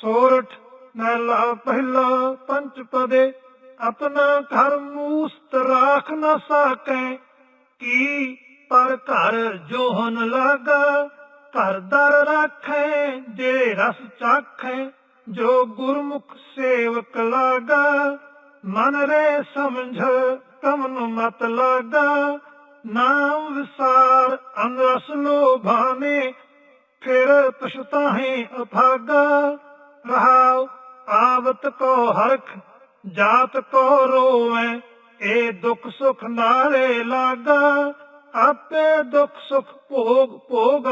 ਸੋਰਠ ਮਹਿਲਾ ਪਹਿਲਾ ਪੰਚ ਪਦੇ, ਆਪਣਾ ਘਰ ਮੂਸਤ ਰਾਖ ਨਾ ਸਕੈ। ਕੀ ਪਰ ਘਰ ਜੋਹਨ ਲਾਗਾ, ਘਰ ਦਰ ਰਾਖੈ, ਜੇ ਰਸ ਚਾਖੈ, ਜੋ ਗੁਰਮੁਖ ਸੇਵਕ ਲਾਗਾ। ਮਨ ਰੇ ਸਮਝ, ਕਮਨ ਮਤ ਲਾਗਾ। ਨਾਮ ਵਿਸਾਰ, ਅਨਰਸ ਲੋਭਾਨੇ ਫਿਰ ਪਛਤਾਹੇ ਅਭਾਗਾ। ਰਹਾਉ, ਆਵਤ ਕੋ ਹਰਖ, ਜਾਤ ਕੋ ਰੋਵੈ ਇਹ ਦੁੱਖ ਸੁਖ ਨਾਲੇ ਲਾਗਾ, ਆਪੇ ਦੁੱਖ ਸੁਖ ਭੋਗ ਭੋਗ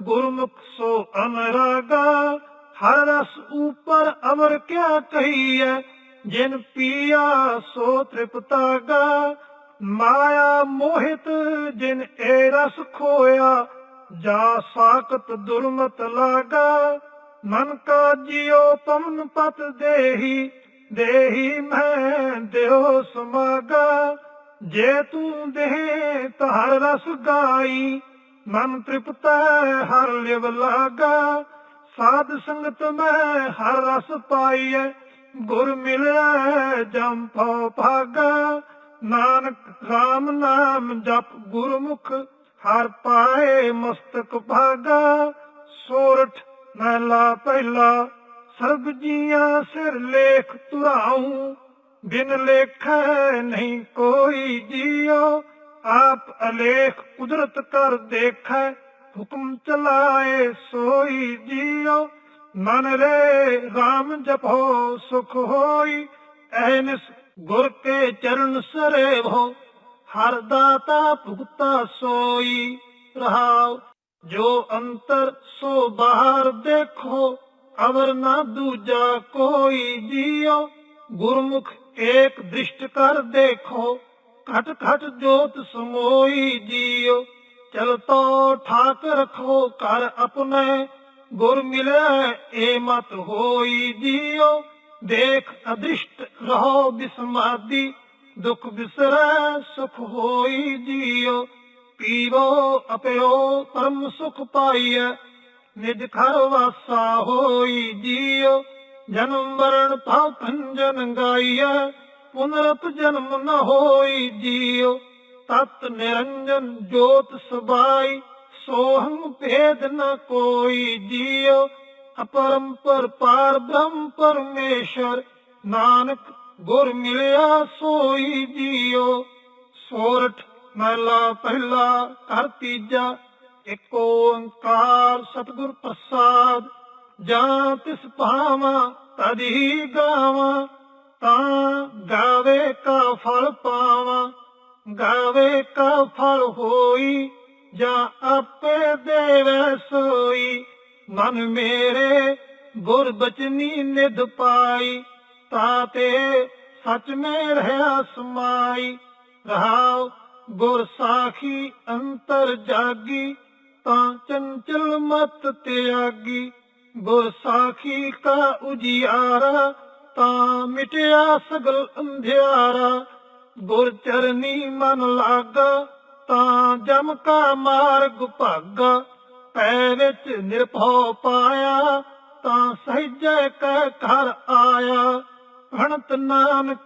ਗੁਰਮੁਖ ਸੋ ਅਮਰਾਗਾ ਹਰ ਰਸ ਉਪਰ ਅਮਰ ਕਿਆ ਕਹੀਐ, ਜਿਨ ਪੀਆ ਸੋ ਤ੍ਰਿਪਤਾਗਾ, ਮਾਇਆ ਮੋਹਿਤ ਜਿਨ ਏ ਰਸ ਖੋਇਆ, ਜਾ ਸਾਖਤ ਦੁਰਮਤ ਲਾਗਾ ਮਨ ਕਾ ਜਿਉ ਪਵਨ ਪਤ ਦੇਹੀ ਦੇਹੀ ਮੈਂ ਦਿਓ ਸਮਾਗਾ। ਜੇ ਤੂੰ ਦੇਹ ਤਾਂ ਹਰ ਰਸ ਗਾਈ, ਮਨ ਤ੍ਰਿਪਤੈ ਹਰ ਲਿਵ ਲਾਗਾ। ਸਾਧ ਸੰਗਤ ਮੈਂ ਹਰ ਰਸ ਪਾਈਐ, ਗੁਰ ਮਿਲੈ ਜਮ ਭਉ ਭਾਗਾ। ਨਾਨਕ RAM ਨਾਮ ਜਪ ਗੁਰਮੁਖ, ਹਰ ਪਾਏ ਮਸਤਕ ਭਾਗਾ। ਸੋਰਠ ਮਹਿਲਾ ਪਹਿਲਾ, ਸਰਬ ਜੀਆਂ ਸਿਰ ਲੇਖ ਤੁਰਾਉ ਬਿਨ ਲੇਖੈ ਨਹੀਂ ਕੋਈ ਜੀਉ, ਆਪ ਅਲੇਖ ਕੁਦਰਤ ਕਰ ਦੇਖੈ, ਹੁਕਮ ਚਲਾਏ ਸੋਈ ਜੀਉ। ਮਨ ਰੇ RAM ਜਪੋ ਸੁਖ ਹੋਈ ਐਨਸ ਗੁਰ ਕੇ ਚਰਨ ਸਰੇਵੋ। ਹਰ ਦਾਤਾ ਭੁਗਤਾ ਸੋਈ, ਰਹਾਉ ਜੋ ਅੰਤਰ ਸੋ ਬਾਹਰ ਦੇਖੋ, ਅਵਰ ਨਾ ਦੂਜਾ ਕੋਈ ਜੀਓ। ਗੁਰਮੁਖ ਏਕ ਦ੍ਰਿਸ਼ਟ ਕਰ ਦੇਖੋ, ਘਟ ਘਟ ਜੋਤ ਸਮੋਈ ਜੀਉ ਚਲਤੋ ਠਾਕ ਰਖੋ, ਕਰ ਆਪਣੇ, ਗੁਰ ਮਿਲੈ ਏ ਮਤ ਹੋਈ ਜੀਓ। ਦੇਖ ਅਦ੍ਰਿਸ਼ਟ ਰਹੋ ਬਿਸਮਾਦੀ, ਦੁਖ ਬਿਸਰੈ ਸੁਖ ਹੋਈ ਜੀਓ। ਪੀਵੋ ਅਪਿਓ ਪਰਮ ਸੁਖ ਪਾਈਐ, ਨਿਜ ਘਰ ਵਾਸਾ ਹੋਈ ਜੀਉ ਜਨਮ ਮਰਨ ਭਵ ਭੰਜਨ ਗਾਈਐ ਪੁਨਰਤ ਜਨਮ ਨ ਹੋਈ ਜੀਉ ਤਤ ਨਿਰੰਜਨ ਜੋਤ ਸਬਾਈ ਸੋਹੰ ਭੇਦ ਨ ਕੋਈ ਜੀਉ ਅਪਰੰਪਰ ਪਾਰ ਬ੍ਰਹਮ ਪਰਮੇਸ਼ਰ, ਨਾਨਕ ਗੁਰ ਮਿਲਿਆ ਸੋਈ ਜੀਉ ਸੋਰਠ ਮਹਿਲਾ ਪਹਿਲਾ, ਘਰ ਤੀਜਾ, ਇੱਕ ਓੰਕਾਰ ਸਤਿਗੁਰ ਪ੍ਰਸਾਦ। ਜਾਂ ਤਿਸ ਪਾਵਾਂ ਤਦੀ ਗਾਵਾਂ, ਤਾਂ ਗਾਵੇ ਕਾ ਫਲ ਪਾਵਾਂ। ਗਾਵੇ ਕਾ ਫਲ ਹੋਈ, ਜਾਂ ਆਪੇ ਦੇਵੇ ਸੋਈ। ਮਨ ਮੇਰੇ ਗੁਰ ਬਚਨੀ ਨਿਧ ਪਾਈ, ਤਾ ਤੇ ਸੱਚ ਮੇ ਰਹਾ ਸਮਾਈ। ਰਹਾਉ ਗੁਰ ਸਾਖੀ ਅੰਤਰ ਜਾਗੀ, ਤਾਂ ਚੰਚਲ ਮਤ ਤਿਆਗੀ। ਗੁਰ ਸਾਖੀ ਕਾ ਉਜਿਆਰਾ, ਤਾਂ ਮਿਟਿਆ ਸਗਲ ਅੰਧਿਆਰਾ। ਗੁਰ ਚਰਨੀ ਮਨ ਲਾਗਾ, ਤਾਂ ਜਮ ਕਾ ਮਾਰਗ ਭਾਗਾ। ਪੈ ਵਿੱਚ ਨਿਰਭਉ ਪਾਇਆ, ਤਾਂ ਸਹਿਜੈ ਕਹਿ ਘਰ ਆਇਆ। ਭਣਤ ਨਾਨਕ,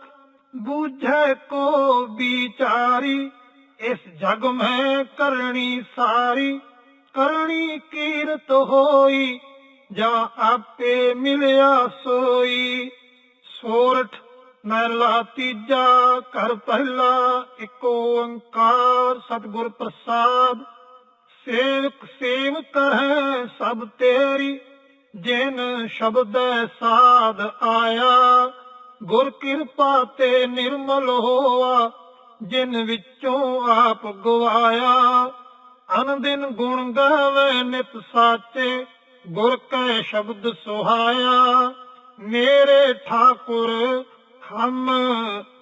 ਬੂਝੈ ਕੋ ਵਿਚਾਰੀ। ਇਸ ਜਗ ਮੈਂ ਕਰਨੀ ਸਾਰੀ ਕਰਨੀ ਕੀਰਤ ਹੋਈ, ਜਾਂ ਆਪੇ ਮਿਲਿਆ ਸੋਈ। ਸੋਰਠ ਮਹਿਲਾ ਤੀਜਾ ਘਰ ਪਹਿਲਾ, ਇੱਕ ਓੰਕਾਰ ਸਤਿਗੁਰ ਪ੍ਰਸਾਦ। ਸੇਵਕ ਸੇਵ ਕਰੈ ਸਭ ਤੇਰੀ, ਜਿਨ ਸ਼ਬਦ ਸਾਧ ਆਇਆ। ਗੁਰ ਕਿਰਪਾ ਤੇ ਨਿਰਮਲ ਹੋਆ ਜਿਨ ਵਿੱਚੋਂ ਆਪ ਗਵਾਇਆ ਅਨ ਦਿਨ ਗੁਣ ਗਾਵੇ, ਨਿਤ ਸਾਚੇ ਗੁਰ ਕੈ ਸ਼ਬਦ ਸੁਹਾਇਆ। ਮੇਰੇ ਠਾਕੁਰ, ਹਮ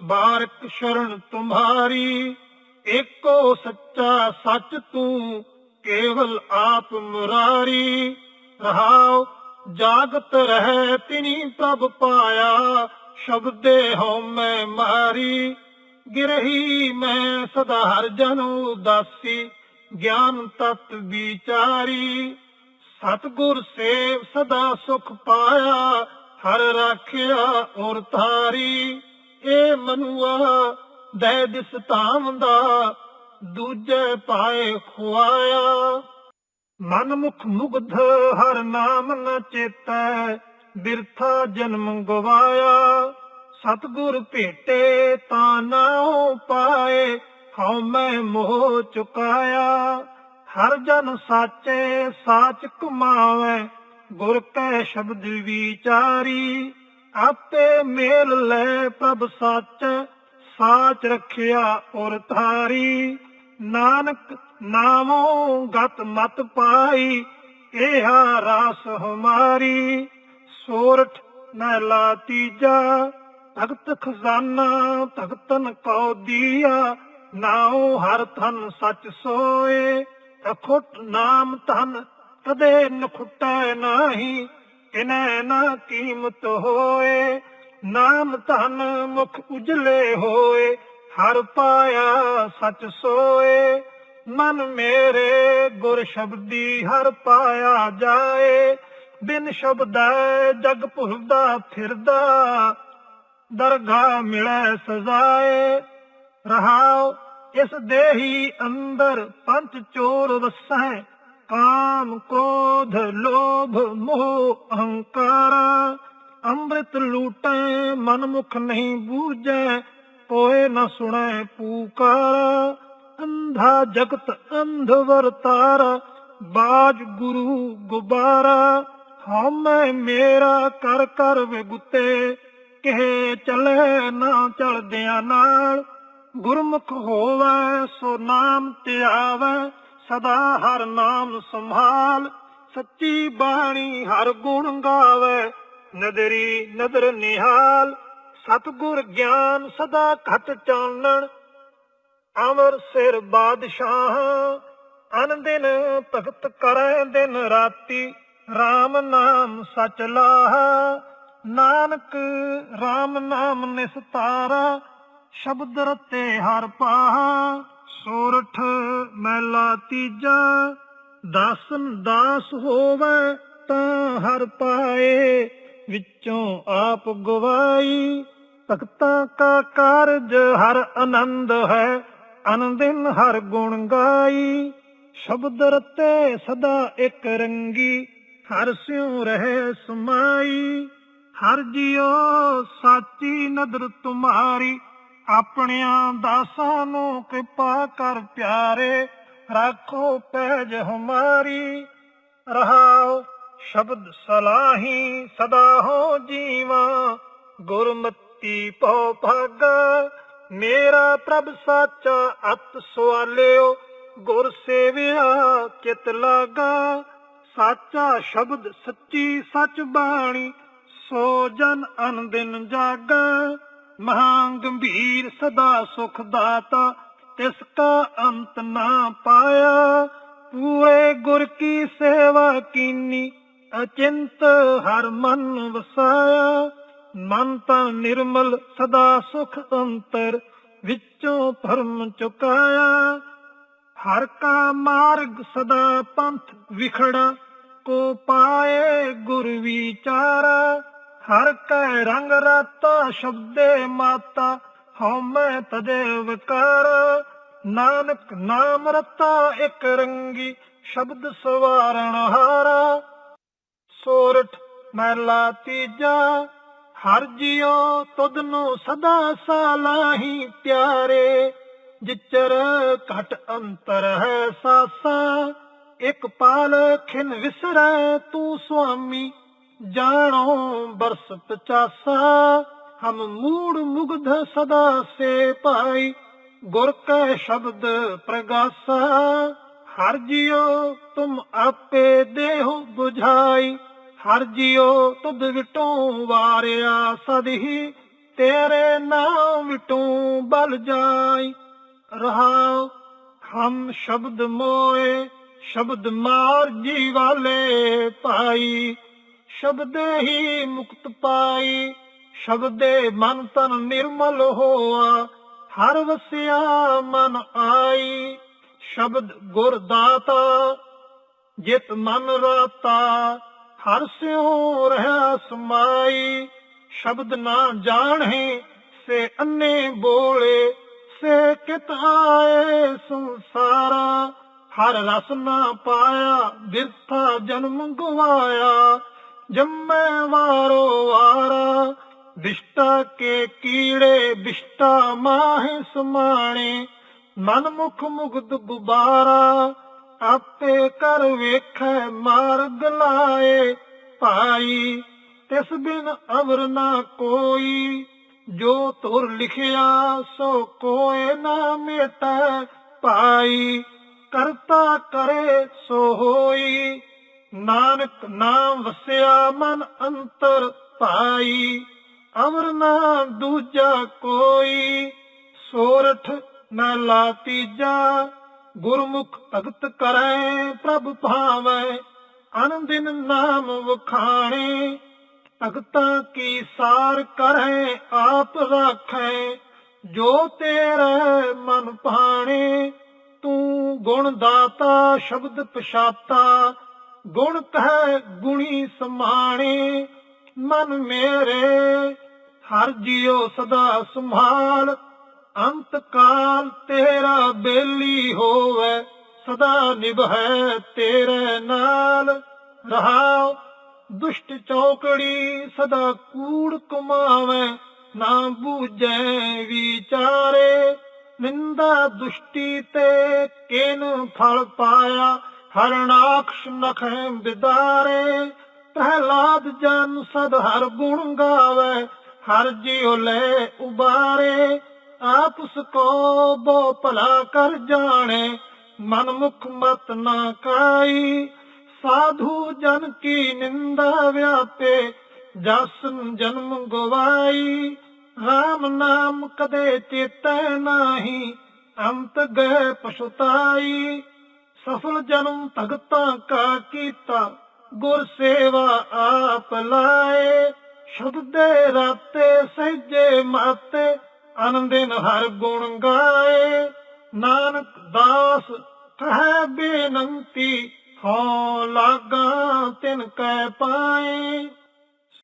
ਬਾਰਕ ਸ਼ਰਨ ਤੁਮਹਾਰੀ ਏਕੋ ਸੱਚਾ ਸੱਚ ਤੂੰ ਕੇਵਲ ਆਪ ਮੁਰਾਰੀ। ਰਹਾਉ, ਜਾਗਤ ਰਹਿ ਤਿਨੀ ਪ੍ਰਭ ਪਾਇਆ, ਸ਼ਬਦੇ ਹਉ ਮੈਂ ਮਾਰੀ। ਗਿਰਹੀ ਮੈਂ ਸਦਾ ਹਰ ਜਨ ਉਦਾਸੀ, ਗਿਆਨ ਤਤ ਵਿਚਾਰੀ। ਸਤਗੁਰ ਸੇਵ ਸਦਾ ਸੁਖ ਪਾਇਆ, ਹਰ ਰਾਖਿਆ ਔਰ ਤਾਰੀ ਏ ਮਨੁਆ, ਦੇ ਦਿਸ ਧਾਮ ਦਾ ਦੂਜੇ ਪਾਏ ਖੁਆਇਆ। ਮਨ ਮੁਖ ਮੁਗਧ ਹਰ ਨਾਮ ਨ ਚੇਤੈ, ਬਿਰਥਾ ਜਨਮ ਗਵਾਇਆ। ਸਤਗੁਰ ਭੇਟੇ ਤਾਂ ਨਾਉ ਪਾਏ, ਹਉ ਮੈਂ ਮੋਹ ਚੁਕਾਇਆ। ਹਰ ਜਨ ਸਾਚੇ ਸਾਚ ਕਮਾਵੇ ਗੁਰ ਕੈ ਸ਼ਬਦ ਵਿਚਾਰੀ। ਆਪੇ ਮੇਲ ਲੈ ਪ੍ਰਭ ਸੱਚ, ਸਾਚ ਰਖਿਆ ਔਰ ਧਾਰੀ। ਨਾਨਕ ਨਾਮੋ ਗਤ ਮਤ ਪਾਈ ਇਹਾ ਰਾਸ ਹਮਾਰੀ। ਸੋਰਠ ਮਹਿਲਾ ਤੀਜਾ ਭਗਤ ਖਜ਼ਾਨਾ ਭਗਤਨ ਕਉ ਦੀਆ, ਨਾਉ ਹਰ ਥਨ ਸਚ ਸੋਏ। ਅਖੁੱਟ ਨਾਮ ਧਨ ਕਦੇ ਨਖੁੱਟੈ ਨਾਹੀ, ਕਿਨੈ ਨਾ ਕੀਮਤ ਹੋਏ। ਨਾਮ ਧਨ ਮੁਖ ਉਜਲੇ ਹੋਏ, ਹਰ ਪਾਇਆ ਸਚ ਸੋਏ। ਮਨ ਮੇਰੇ ਗੁਰ ਸ਼ਬਦੀ ਹਰ ਪਾਇਆ ਜਾਏ। ਬਿਨ ਸ਼ਬਦੈ ਜਗ ਭੁਲਦਾ ਫਿਰਦਾ ਦਰਗਾਹ ਮਿਲੈ ਸਜ਼ਾਏ। ਰਹਾਉ ਇਸ ਦੇਹੀ ਅੰਦਰ ਪੰਜ ਚੋਰ ਵਸੈ ਕਾਮ, ਕ੍ਰੋਧ, ਲੋਭ, ਮੋਹ, ਅਹੰਕਾਰ ਅੰਮ੍ਰਿਤ ਲੂਟੈ ਮਨ ਮੁਖ ਨਹੀਂ ਬੂਝੈ, ਕੋਏ ਨਾ ਸੁਣੈ ਪੂਕਾਰ। ਅੰਧਾ ਜਗਤ ਅੰਧ ਵਰਤਾਰ ਬਾਜ ਗੁਰੂ ਗੁਬਾਰਾ। ਹਉਮੈ ਮੇਰਾ ਕਰ ਕਰ ਵਿਗੁੱਤੇ। ਕਿਹ ਚਲੇ ਨਾ ਚਲਦਿਆਂ ਨਾਲ, ਗੁਰਮੁਖ ਹੋਵੇ ਸੋ ਨਾਮ ਧਿਆਵੇ ਸਦਾ ਹਰ ਨਾਮ ਸੰਭਾਲ। ਸੱਚੀ ਬਾਣੀ ਹਰ ਗੁਣ ਗਾਵੇ, ਨਦਰੀ ਨਦਰ ਨਿਹਾਲ। ਸਤਗੁਰ ਗਿਆਨ ਸਦਾ ਘਟ ਚਾਨਣ, ਅਮਰ ਸਿਰ ਬਾਦਸ਼ਾਹ। ਅਨ ਦਿਨ ਭਗਤ ਕਰੈ ਦਿਨ ਰਾਤੀ RAM ਨਾਮ ਸਚ ਲਾਹ। ਨਾਨਕ RAM ਨਾਮ ਨਿਸਤਾਰਾ ਸ਼ਬਦ ਰਤੇ ਹਰ ਪਾਹਾ। ਸੋਰਠ ਮੈਲਾ ਤੀਜਾ, ਦਾਸਨ ਦਾਸ ਹੋਵੇ ਤਾਂ ਹਰ ਪਾਏ। ਵਿੱਚੋਂ ਆਪ ਗਵਾਈ, ਭਗਤਾਂ ਕਾ ਕਾਰਜ ਹਰ ਆਨੰਦ ਹੈ, ਅਨੰਦਿਨ ਹਰ ਗੁਣ ਗਾਈ। ਸ਼ਬਦ ਰਤੇ ਸਦਾ ਇੱਕ ਰੰਗੀ, ਹਰ ਸਿਉ ਰਹੇ ਸਮਾਈ। ਹਰ ਜਿਉ ਸਾਚੀ ਨਦਰ ਤੁਮਾਰੀ, ਆਪਣਿਆਂ ਦਾਸਾਂ ਨੂੰ ਕਿਰਪਾ ਕਰ ਪਿਆਰੇ, ਰੱਖੋ ਪੈਜ ਹਮਾਰੀ। ਰਹਾਓ ਸ਼ਬਦ ਸਲਾਹੀ, ਸਦਾ ਹੋ ਜੀਵਾ। ਗੁਰਮਤੀ ਪਉ ਭਾਗਾ, ਮੇਰਾ ਪ੍ਰਭ ਸਾਚਾ ਅਤ ਸਵਾਲਿਓ ਗੁਰ ਸੇਵਿਆ ਚਿਤ ਲਾਗਾ। ਸਾਚਾ ਸ਼ਬਦ ਸੱਚੀ ਸੱਚ ਬਾਣੀ ਸੋ ਜਨ ਅਨ ਦਿਨ ਮਹਾ ਗੰਭੀਰ ਸਦਾ ਸੁਖ ਦਾਤਾ, ਤਿਸ ਕਾ ਅੰਤ ਨਾ ਪਾਇਆ। ਪੂਰੇ ਗੁਰ ਕੀ ਸੇਵਾ ਕੀਨੀ, ਅਚਿੰਤ ਹਰ ਮਨ ਵਸਾਇਆ। ਮਨ ਤਾਂ ਨਿਰਮਲ ਸਦਾ ਸੁਖ ਅੰਤਰ ਵਿੱਚੋਂ ਭਰਮ ਚੁਕਾਇਆ। ਹਰ ਕਾ ਮਾਰਗ ਸਦਾ ਪੰਥ ਵਿਖੜਾ, ਕੋ ਪਾਏ ਗੁਰ ਵਿਚਾਰਾ। ਹਰ ਕੈ ਰੰਗ ਰਾਤਾ, ਸ਼ਬਦੇ ਮਾਤਾ, ਹਉ ਮੈਂ ਤਦੇ ਵਿਕਾਰ ਨਾਨਕ ਨਾਮ ਰਤਾ, ਇੱਕ ਰੰਗੀ, ਸ਼ਬਦ ਸਵਾਰਣ ਹਾਰਾ। ਸੋਰਠ ਮਹਿਲਾ ਤੀਜਾ, ਹਰ ਜਿਉ ਤੁਧ ਨੂੰ ਸਦਾ ਸਾਲਾਹੀ ਪਿਆਰੇ। ਜਿਚਰ ਘਟ ਅੰਤਰ ਹੈ ਸਾਸਾ, ਇਕ ਪਾਲ ਖਿਨ ਵਿਸਰੈ ਤੂੰ ਸੁਆਮੀ। ਜਾਣੋ ਬਰਸ ਪਚਾਸਾ ਹਮ ਮੂੜ ਮੁਗਧ ਸਦਾ ਸੇ ਪਾਈ ਗੁਰ ਕੈ ਸ਼ਬਦ ਪ੍ਰਗਾਸਾ, ਹਰ ਜਿਓ ਤੁਮ ਆਪੇ ਦੇਹੁ 부ਝਾਈ ਹਰ ਜਿਉ ਤੁਧ ਵਿਟੋਂ ਵਾਰਿਆ ਸਦਹੀ, ਤੇਰੇ ਨਾਮ ਵਿਟੋਂ ਬਲ ਜਾਈ। ਰਹਾਉ, ਹਮ ਸ਼ਬਦ ਮੋਏ, ਸ਼ਬਦ ਮਾਰ ਜੀ ਵਾਲੇ ਭਾਈ। ਸ਼ਬਦੇ ਹੀ ਮੁਕਤ ਪਾਈ, ਸ਼ਬਦੇ ਮਨ ਤਨ ਨਿਰਮਲ ਹੋਆ, ਹਰ ਵਸਿਆ ਮਨ ਆਈ। ਸ਼ਬਦ ਗੁਰ ਦਾਤਾ, ਜਿਤ ਮਨ ਰਾਤਾ, ਹਰ ਸਿਉ ਰਹਾ ਸਮਾਈ। ਸ਼ਬਦ ਨਾ ਜਾਣੇ, ਸੇ ਅੰਨੇ ਬੋਲੇ, ਸੇ ਕਿਤ ਆਏ ਸੰਸਾਰਾ। ਹਰ ਰਸ ਨਾ ਪਾਇਆ, ਬਿਰਥਾ ਜਨਮ ਗਵਾਇਆ ਜੰਮੇ ਵਾਰੋ ਵਾਰਾ ਵਿਸ਼ਟਾ ਕੇ ਕੀੜੇ ਵਿਸ਼ਟਾ ਮਾਹਿ ਸਮਾਣੇ, ਮਨ ਮੁਖ ਮੁਗਦ ਗੁਬਾਰਾ ਆਪੇ ਕਰ ਵੇਖੈ ਮਾਰਗ ਲਾਏ, ਭਾਈ ਤਿਸ ਬਿਨ ਅਵਰ ਨਾ ਕੋਈ, ਜੋ ਤੁਰ ਲਿਖਿਆ ਸੋ ਕੋਏ ਨਾ ਮੇਟੈ, ਭਾਈ ਕਰਤਾ ਕਰੇ ਸੋ ਹੋਈ। ਨਾਨਕ ਨਾਮ ਵਸਿਆ ਮਨ ਅੰਤਰ ਭਾਈ, ਅਮਰ ਨਾ ਦੂਜਾ ਕੋਈ, ਸੋਰਠ ਨਾ ਲਾ ਤੀਜਾ, ਗੁਰਮੁਖ ਭਗਤ ਕਰੈ ਪ੍ਰਭ ਭਾਵੈ, ਅਨੰਦਿਨ ਨਾਮ ਵਖਾਣੇ, ਭਗਤਾਂ ਕੀ ਸਾਰ ਕਰੈ ਆਪ ਰਾਖੈ, ਜੋ ਤੇਰੇ ਮਨ ਭਾਣੇ, ਤੂੰ ਗੁਣ ਦਾਤਾ, ਸ਼ਬਦ ਪਛਾਤਾ ਗੁਣ ਕਹਿ ਗੁਣੀ ਸਮਾਣੇ, ਮਨ ਮੇਰੇ, ਹਰ ਜਿਉ ਸਦਾ ਸੰਭਾਲ। ਅੰਤ ਕਾਲ ਤੇਰਾ ਬੇਲੀ ਹੋਵੇ, ਸਦਾ ਨਿਭੈ ਤੇਰੇ ਨਾਲ। ਰਹਾਉ ਦੁਸ਼ਟ ਚੌਕੜੀ, ਸਦਾ ਕੂੜ ਕਮਾਵੇ, ਨਾ ਬੂਝੈ ਵਿਚਾਰੇ। ਨਿੰਦਾ ਦੁਸ਼ਟੀ ਤੇ ਕਿਨ ਫਲ ਪਾਇਆ ਹਰਨਾਕਸ਼ ਨਖੈ ਬਿਦਾਰੇ, ਪ੍ਰਹਲਾਦ ਜਨ ਸਦ ਹਰ ਗੁਣ ਗਾਵੇ, ਹਰ ਜਿਉ ਲੈ ਉਬਾਰੇ ਆਪਸ ਕੋ ਬੋ ਭਲਾ ਕਰ ਜਾਣੇ, ਮਨ ਮੁਖ ਮਤ ਨਾ ਕਾਈ, ਸਾਧੂ ਜਨ ਕੀ ਨਿੰਦਾ ਵਿਆਪੇ ਜਸ ਜਨਮ ਗਵਾਈ, ਰਾਮ ਨਾਮ ਕਦੇ ਚੇਤੈ ਨਾਹੀ, ਅੰਤ ਗਏ ਪਛਤਾਈ। ਸਫਲ ਜਨਮ ਭਗਤਾਂ ਕਾ ਕੀਤਾ, ਗੁਰ ਸੇਵਾ ਆਪ ਲਾਏ। ਸ਼ਬਦ ਦੇ ਰਾਤੇ ਸਹਿਜੇ ਮਾਤੇ ਆਨੰਦਿਨ ਹਰ ਗੁਣ ਗਾਏ। ਨਾਨਕ ਦਾਸ ਕਹਿ ਬੇਨੰਤੀ ਹੋ ਲਾਗਾ ਤਿਨ ਕੈ ਪਾਏ।